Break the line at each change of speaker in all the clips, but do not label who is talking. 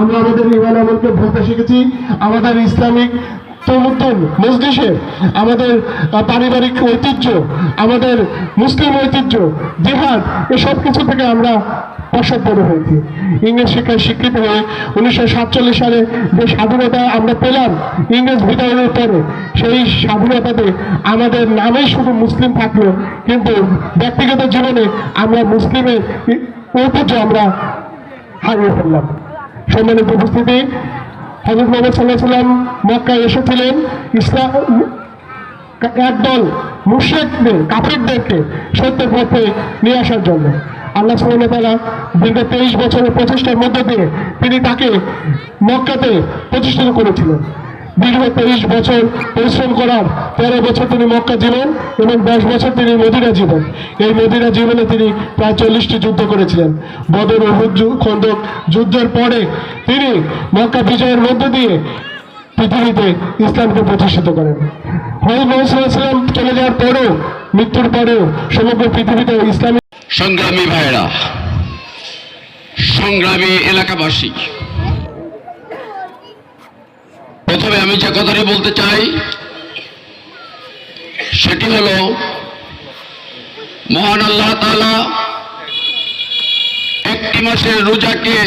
আমরা আমাদের ইমান আমলকে বলতে শিখেছি, আমাদের ইসলামিক তমুদ্দিন মসজিষে আমাদের পারিবারিক ঐতিহ্য, আমাদের মুসলিম ঐতিহ্য, জিহাদ, এসব কিছু থেকে আমরা পশ্চাৎপদ হয়েছি। ইংরেজ শিক্ষায় স্বীকৃত হয়ে উনিশশো সাতচল্লিশ সালে যে স্বাধীনতা আমরা পেলাম ইংরেজ বিদায়ের পরে, সেই স্বাধীনতাতে আমাদের নামেই শুধু মুসলিম থাকল, কিন্তু ব্যক্তিগত জীবনে আমরা মুসলিমের ঐতিহ্য আমরা হারিয়ে ফেললাম। সম্মানিত উপস্থিতি হজরত মোহাম্মদ সাল্লাহ সাল্লাম মক্কায় এসেছিলেন। ইসলাম, একদল মুশ্রিকদের, কাফিরদেরকে সত্য পথে নিয়ে আসার জন্য। আল্লাহ সুবহানাহু তালা দীর্ঘ তেইশ বছরের প্রচেষ্টার মধ্য দিয়ে তিনি তাকে মক্কাতে প্রতিষ্ঠিত করেছিলেন। দীর্ঘ তেইশ বছর পরিশ্রম করার, তেরো বছর তিনি মক্কা জীবন এবং দশ বছর তিনি মদিনা জীবন। এই মদিনা জীবনে তিনি প্রায় চল্লিশটি যুদ্ধ করেছিলেন। বদর যু- খন্দক যুদ্ধের পরে তিনি মক্কা বিজয়ের মধ্য দিয়ে পৃথিবীতে ইসলামকে প্রতিষ্ঠিত করেন। হজরত মোহাম্মদ সাল্লাল্লাহু আলাইহি ওয়াসাল্লাম চলে যাওয়ার পরেও, মৃত্যুর পরেও সমগ্র পৃথিবীতে ইসলামী
সংগ্রামী ভাইরা সংগ্রামী এলাকাবাসী প্রথমে আমি যে কথাটি বলতে চাই, সেটি হল, মহান আল্লাহ তাআলা একটি মাসের রোজাকে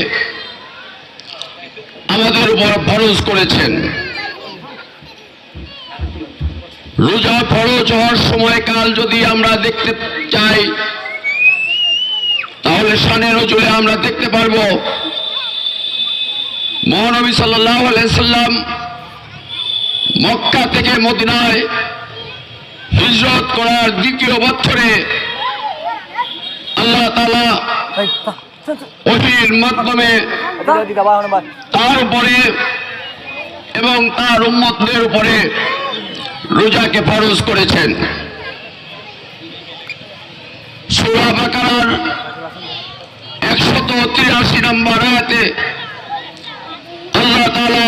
আমাদের উপর ফরজ করেছেন। রোজা ফরজ হওয়ার সময়কাল যদি আমরা দেখতে চাই, তাহলে শানে নজরে আমরা দেখতে পারব, মহানবী সাল্লাহ সাল্লাম মক্কা থেকে মদিনায় হিজরত করার দ্বিতীয় বছরে আল্লাহ তালা মাধ্যমে তার উপরে এবং তার উম্মতদের উপরে রোজাকে ফরজ করেছেন। সুরা বাকারার একশত তিরাশি নম্বর আয়াতে আল্লাহ তাআলা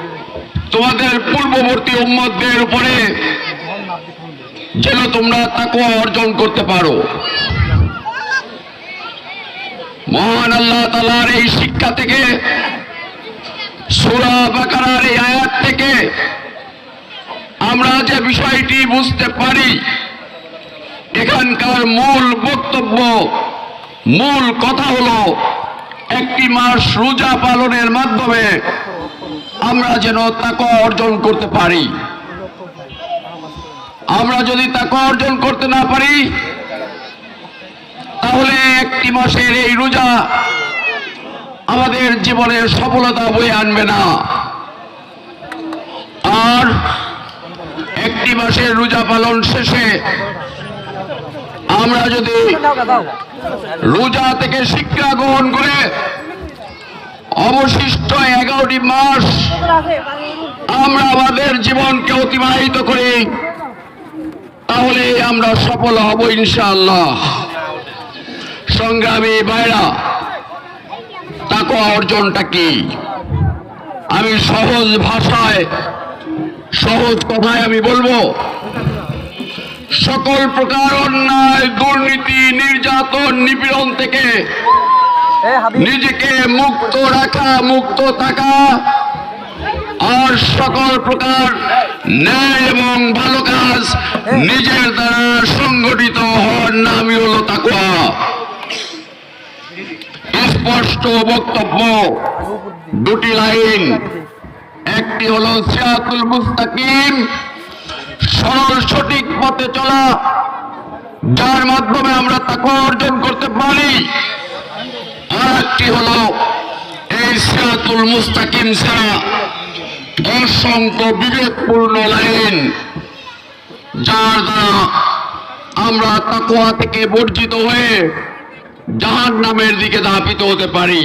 তোমাদের পূর্ববর্তী উম্মতদের উপরে যেন তোমরা তাকে অর্জন করতে পারো। মহান আল্লাহ তালার এই শিক্ষা থেকে, সুরা বাকারার এই আয়াত থেকে আমরা যে বিষয়টি বুঝতে পারি, এখানকার মূল বক্তব্য, মূল কথা হলো, একটি মাস রোজা পালনের মাধ্যমে আমরা যেন তাকে অর্জন করতে পারি। আমরা যদি তাকে অর্জন করতে না পারি, তাহলে একটি মাসের এই রোজা আমাদের জীবনের সফলতা বয়ে আনবে না। আর একটি মাসের রোজা পালন শেষে আমরা যদি রোজা থেকে শিক্ষা গ্রহণ করে অবশিষ্ট এগারোটি মাস আমরা আমাদের জীবনকে অতিবাহিত করি তাহলে আমরা সফল হব ইনশাআল্লাহ। সংগ্রামী ভাইরা তাকে অর্জনটা কি? আমি সহজ ভাষায়, সহজ কথায় আমি বলব, সকল প্রকার অন্যায়, দুর্নীতি, নির্যাতন, নিপীড়ন থেকে নিজেকে মুক্ত রাখা মুক্ত থাকা আর সকল প্রকার ন্যায় এবং ভালো কাজ নিজের দ্বারা সংগঠিত হওয়ার নামই হলো তাকুয়া স্পষ্ট বক্তব্য। দুটি লাইন। একটি হলো সিয়াতুল মুস্তাকিম। সরল সঠিক পথে চলা যার মাধ্যমে আমরা তাকে অর্জন করতে পারি। একটি হলো এই সিরাতুল মুস্তাকিম ছাড়া অসংখ্য বিবেকপূর্ণ লাইন, যার দ্বারা আমরা তাকোয়া থেকে বর্জিত হয়ে জাহান নামের দিকে ধাপিত হতে পারি।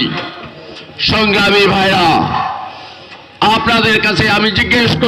সংগ্রামী ভাইরা, আপনাদের কাছে আমি জিজ্ঞেস করতে